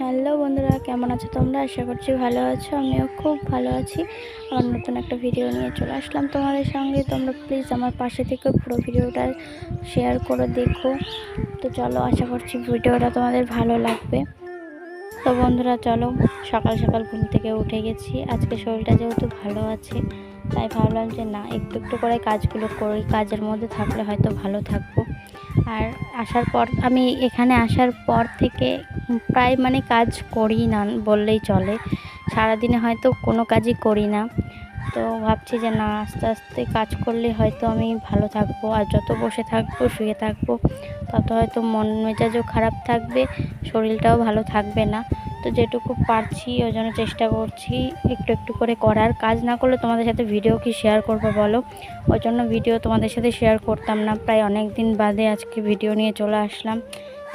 Hello বন্ধুরা, কেমন আছো তোমরা? আশা করছি ভালো আছো, আমিও খুব ভালো আছি। আমার নতুন একটা ভিডিও নিয়ে চলে আসলাম তোমাদের সঙ্গে। তোমরা প্লিজ আমার পাশে থেকে পুরো ভিডিওটা শেয়ার করে দেখো। তো চলো, আশা করছি ভিডিওটা তোমাদের ভালো লাগবে। তো বন্ধুরা, চলো, সকাল সকাল ঘুম থেকে উঠে গেছি। আজকে শরীরটা যেহেতু ভালো আছে, তাই ভাবলাম যে না, একটু একটু করে কাজগুলো করি। কাজের মধ্যে থাকলে হয়তো ভালো থাকব। আর আসার পর, আমি এখানে আসার পর থেকে প্রায় মানে কাজ করি না, বললেই চলে। সারাদিনে হয়তো কোনো কাজই করি না। তো ভাবছি যে না, আস্তে আস্তে কাজ করলে হয়তো আমি ভালো থাকব। আর যত বসে থাকব, শুয়ে থাকব, তত হয়তো মন মেজাজও খারাপ থাকবে, শরীরটাও ভালো থাকবে না। তো যেটুকু পারছি, ওই জন্য চেষ্টা করছি একটু একটু করে করার। কাজ না করলে তোমাদের সাথে ভিডিও কি শেয়ার করব বলো? ওই জন্য ভিডিও তোমাদের সাথে শেয়ার করতাম না। প্রায় অনেক দিন বাদে আজকে ভিডিও নিয়ে চলে আসলাম।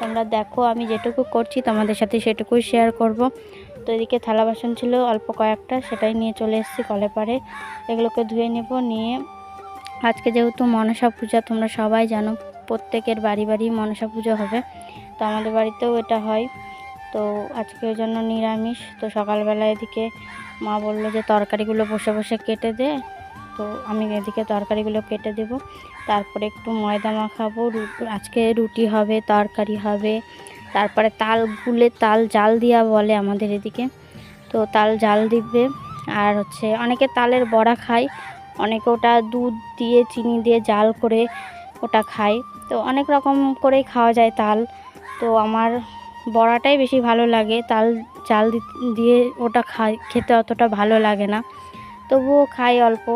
তোমরা দেখো, আমি যেটুকু করছি তোমাদের সাথে সেটুকুই শেয়ার করব। তো এদিকে থালা বাসন ছিল, অল্প কয়েকটা, সেটাই নিয়ে চলে এসেছি কলে পারে এগুলোকে ধুয়ে নেব, নিয়ে আজকে যেহেতু মনসা পূজা, তোমরা সবাই জানো, প্রত্যেকের বাড়ি বাড়ি মনসা পুজো হবে। তো আমাদের বাড়িতেও এটা হয়। তো আজকে ওই জন্য নিরামিষ। তো সকালবেলা এদিকে মা বলল যে, তরকারিগুলো বসে বসে কেটে দে। তো আমি এদিকে তরকারিগুলো কেটে দেব। তারপরে একটু ময়দা মাখাবো আজকে রুটি হবে, তরকারি হবে, তারপরে তাল গুলে তাল জাল দিয়া বলে আমাদের এদিকে। তো তাল জাল দিবে, আর হচ্ছে অনেকে তালের বড়া খায়, অনেকে ওটা দুধ দিয়ে, চিনি দিয়ে জাল করে ওটা খায়। তো অনেক রকম করেই খাওয়া যায় তাল। তো আমার বড়াটাই বেশি ভালো লাগে, তাল জাল দিয়ে ওটা খাই খেতে অতটা ভালো লাগে না। তবুও খাই অল্প।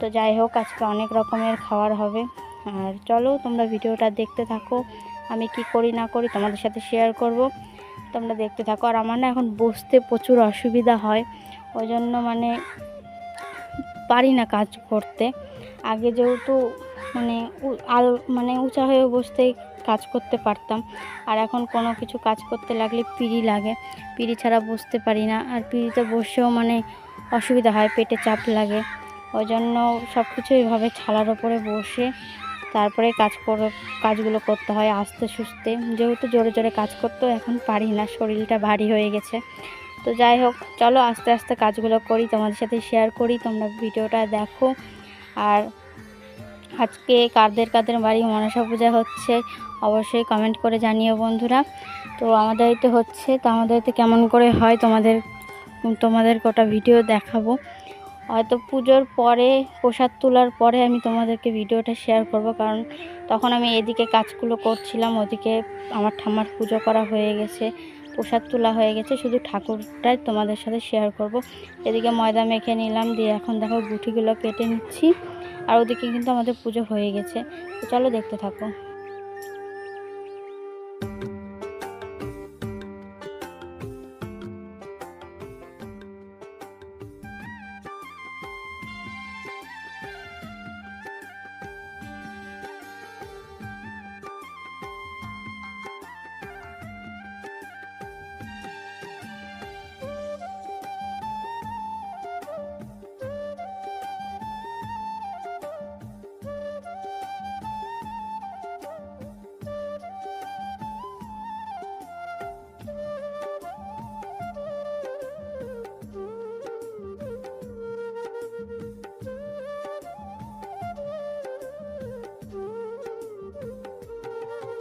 তো যাই হোক, আজকে অনেক রকমের খাবার হবে। আর চলো, তোমরা ভিডিওটা দেখতে থাকো। আমি কি করি, না করি তোমাদের সাথে শেয়ার করব। তোমরা দেখতে থাকো। আর আমার না এখন বসতে প্রচুর অসুবিধা হয়। ওই জন্য মানে পারি না কাজ করতে। আগে যেহেতু মানে আল মানে উঁচা হয়ে বসতেই কাজ করতে পারতাম। আর এখন কোনো কিছু কাজ করতে লাগলে পিড়ি লাগে। পিড়ি ছাড়া বসতে পারি না। আর পিড়িতে বসেও মানে অসুবিধা হয়, পেটে চাপ লাগে। ওই জন্য সব কিছু এইভাবে ছালার ওপরে বসে তারপরে কাজ করে, কাজগুলো করতে হয় আস্তে সুস্তে যেহেতু জোরে জোরে কাজ করতেও এখন পারি না, শরীরটা ভারী হয়ে গেছে। তো যাই হোক, চলো আস্তে আস্তে কাজগুলো করি, তোমাদের সাথে শেয়ার করি, তোমরা ভিডিওটা দেখো। আর আজকে কাদের কাদের বাড়ি মনসা পূজা হচ্ছে, অবশ্যই কমেন্ট করে জানিও বন্ধুরা। তো আমাদের বাড়িতে হচ্ছে, তো আমাদের কেমন করে হয় তোমাদের তোমাদের গোটা ভিডিও দেখাবো। হয়তো পুজোর পরে, প্রসাদ তোলার পরে আমি তোমাদেরকে ভিডিওটা শেয়ার করব। কারণ তখন আমি এদিকে কাজগুলো করছিলাম, ওদিকে আমার ঠাম্মার পুজো করা হয়ে গেছে, প্রসাদ তোলা হয়ে গেছে। শুধু ঠাকুরটাই তোমাদের সাথে শেয়ার করব। এদিকে ময়দা মেখে নিলাম, দিয়ে এখন দেখো গুটিগুলো কেটে নিচ্ছি। আর ওদিকে কিন্তু আমাদের পুজো হয়ে গেছে। তো চলো দেখতে থাকো।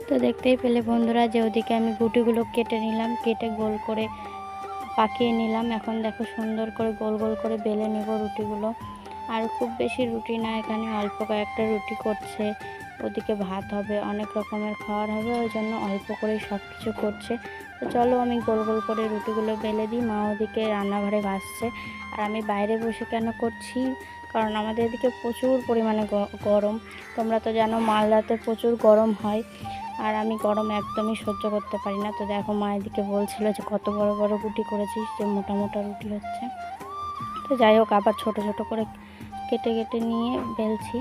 তো দেখতেই পেলে বন্ধুরা যে ওদিকে আমি গুটিগুলো কেটে নিলাম, কেটে গোল করে পাকিয়ে নিলাম। এখন দেখো সুন্দর করে গোল গোল করে বেলে নেব রুটিগুলো। আর খুব বেশি রুটি না, এখানে অল্প কয়েকটা রুটি করছে। ওদিকে ভাত হবে, অনেক রকমের খাওয়ার হবে, ওই জন্য অল্প করেই সব কিছু করছে। তো চলো আমি গোল গোল করে রুটিগুলো বেলে দিই, মা ওদিকে রান্নাঘরে ভাসছে। আর আমি বাইরে বসে কেন করছি? কারণ আমাদের এদিকে প্রচুর পরিমাণে গরম। তোমরা তো জানো মালদাতে প্রচুর গরম হয়। আর আমি গরম একদমই সহ্য করতে পারি না। তো দেখো মা এদিকে বলছিল যে কত বড় বড় রুটি করেছিস, যে মোটা মোটা রুটি হচ্ছে। তো যাই হোক, আবার ছোট ছোট করে কেটে কেটে নিয়ে বেলছি।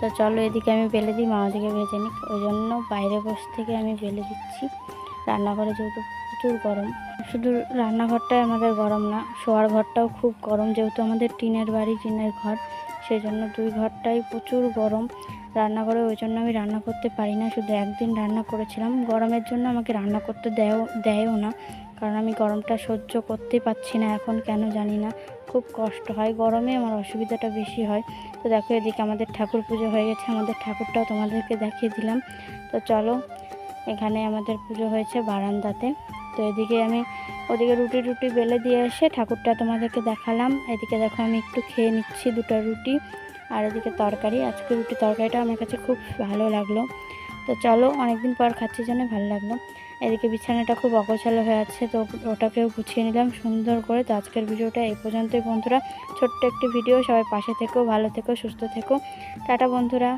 তো চলো এদিকে আমি বেলে দিই, মা ওদিকে ভেজে নিক। ওই জন্য বাইরে বসে থেকে আমি বেলে দিচ্ছি। রান্নাঘরে যেহেতু প্রচুর গরম। শুধু রান্নাঘরটাই আমাদের গরম না, শোয়ার ঘরটাও খুব গরম, যেহেতু আমাদের টিনের বাড়ি, টিনের ঘর সেই জন্য দুই ঘরটাই প্রচুর গরম। রান্নাঘরে ওই জন্য আমি রান্না করতে পারি না, শুধু একদিন রান্না করেছিলাম। গরমের জন্য আমাকে রান্না করতে দেয় দেয়ও না, কারণ আমি গরমটা সহ্য করতেই পারছি না এখন, কেন জানি না। খুব কষ্ট হয়, গরমে আমার অসুবিধাটা বেশি হয়। তো দেখো, এদিকে আমাদের ঠাকুর পুজো হয়ে গেছে, আমাদের ঠাকুরটাও তোমাদেরকে দেখিয়ে দিলাম। তো চলো, এখানে আমাদের পুজো হয়েছে বারান্দাতে। তো এদিকে আমি ওদিকে রুটি রুটি বেলে দিয়ে এসে ঠাকুরটা তোমাদেরকে দেখালাম। এদিকে দেখো আমি একটু খেয়ে নিচ্ছি দুটো রুটি আর এদিকে তরকারি। আজকে রুটি তরকারিটা আমার কাছে খুব ভালো লাগল। তো চলো অনেকদিন পর খাচ্ছি জন্য ভালো লাগল। এদিকে বিছানাটা খুব অগোছালো হয়ে আছে, তো ওটাকেও গুছিয়ে নিলাম সুন্দর করে। তো আজকের ভিডিওটা এই পর্যন্তই বন্ধুরা। ছোট্ট একটি ভিডিও, সবাই পাশে থেকো, ভালো থেকো, সুস্থ থেকো। টাটা বন্ধুরা।